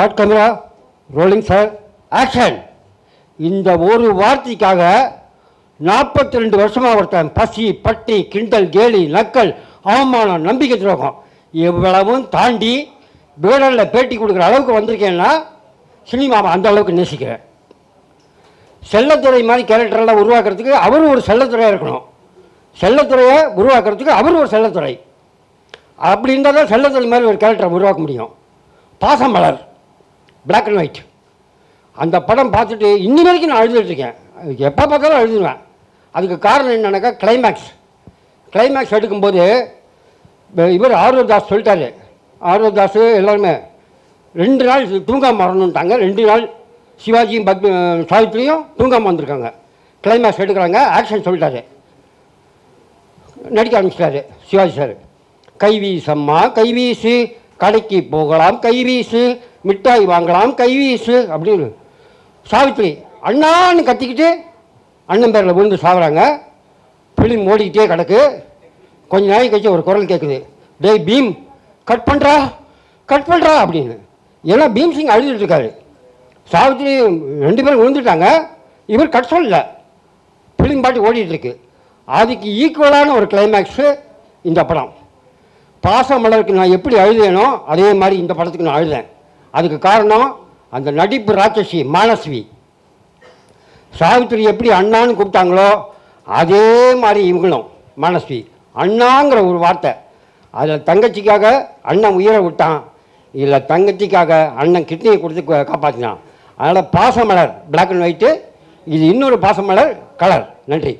Shot camera rolling sir action இந்த ஒரு வார்த்தைக்காக நாற்பத்தி ரெண்டு வருஷமாக ஒருத்தன் பசி பட்டி கிண்டல் கேலி நக்கல் அவமானம் நம்பிக்கை துரோகம் இவ்வளவும் தாண்டி பேடலில் பேட்டி கொடுக்குற அளவுக்கு வந்திருக்கேன்னா சினிமாவை அந்த அளவுக்கு நேசிக்கிறேன். செல்லத்துறை மாதிரி கேரக்டரெல்லாம் உருவாக்குறதுக்கு அவரும் ஒரு செல்லத்துறையாக இருக்கணும். செல்லத்துறையை உருவாக்குறதுக்கு அவரும் ஒரு செல்லத்துறை. அப்படி இருந்தால் தான் செல்லத்துறை மாதிரி ஒரு கேரக்டரை உருவாக்க முடியும். பாசமலர். பிளாக் அண்ட் ஒயிட் அந்த படம் பார்த்துட்டு இன்னி வரைக்கும் நான் அழுதுட்டுருக்கேன் எப்போ பார்த்தாலும் அழுதுவேன். அதுக்கு காரணம் என்னன்னாக்கா கிளைமேக்ஸ் கிளைமேக்ஸ் எடுக்கும்போது இவர் ஆர்வ தாஸ் சொல்லிட்டாரு. ஆர்வ தாஸ் எல்லாருமே ரெண்டு நாள் தூங்காம வரணுன்ட்டாங்க ரெண்டு நாள் சிவாஜியும் பத் சாவித்திரியும் தூங்காமல் வந்திருக்காங்க. கிளைமேக்ஸ் எடுக்கிறாங்க. ஆக்ஷன் சொல்லிட்டாரு. நடிக்க ஆரம்பிச்சிட்டாரு சிவாஜி சார் கைவீசம்மா கைவீசு கடைக்கு போகலாம் கைவீசு மிட்டாய் வாங்கலாம் கைவீசு அப்படின்னு. சாவித்திரி அண்ணான்னு கத்திக்கிட்டு அண்ணன் பேரில் விழுந்து சாவுறாங்க. ஃபிலிம் ஓடிக்கிட்டே கிடக்கு. கொஞ்ச நாளைக்கு கழிச்சு ஒரு குரல் கேட்குது டேய் பீம் கட் பண்ணுறா கட் பண்ணுறா அப்படின்னு. ஏன்னா பீம் சிங் அழுதுட்டு இருக்காரு. சாவித்திரி ரெண்டு பேரும் விழுந்துட்டாங்க. இவர் கட் சொல்லல. ஃபிலிம் பாட்டு ஓடிட்டுருக்கு அதுக்கு ஈக்குவலான ஒரு கிளைமேக்ஸு இந்த படம். பாசமலருக்கு நான் எப்படி அழுதேனோ அதே மாதிரி இந்த படத்துக்கு நான் அழுதேன். அதுக்கு காரணம் அந்த நடிப்பு ராட்சசி மானஸ்வி சாவித்திரி எப்படி அண்ணான்னு கூப்பிட்டாங்களோ அதே மாதிரி இவங்களும் மானஸ்வி அண்ணாங்கிற ஒரு வார்த்தை. அதில் தங்கச்சிக்காக அண்ணன் உயிரை விட்டான். இதில் தங்கச்சிக்காக அண்ணன் கிட்னியை கொடுத்து காப்பாற்றினான் அதனால் பாசமலர் பிளாக் அண்ட் ஒயிட்டு இது இன்னொரு பாசமலர் கலர் நன்றி.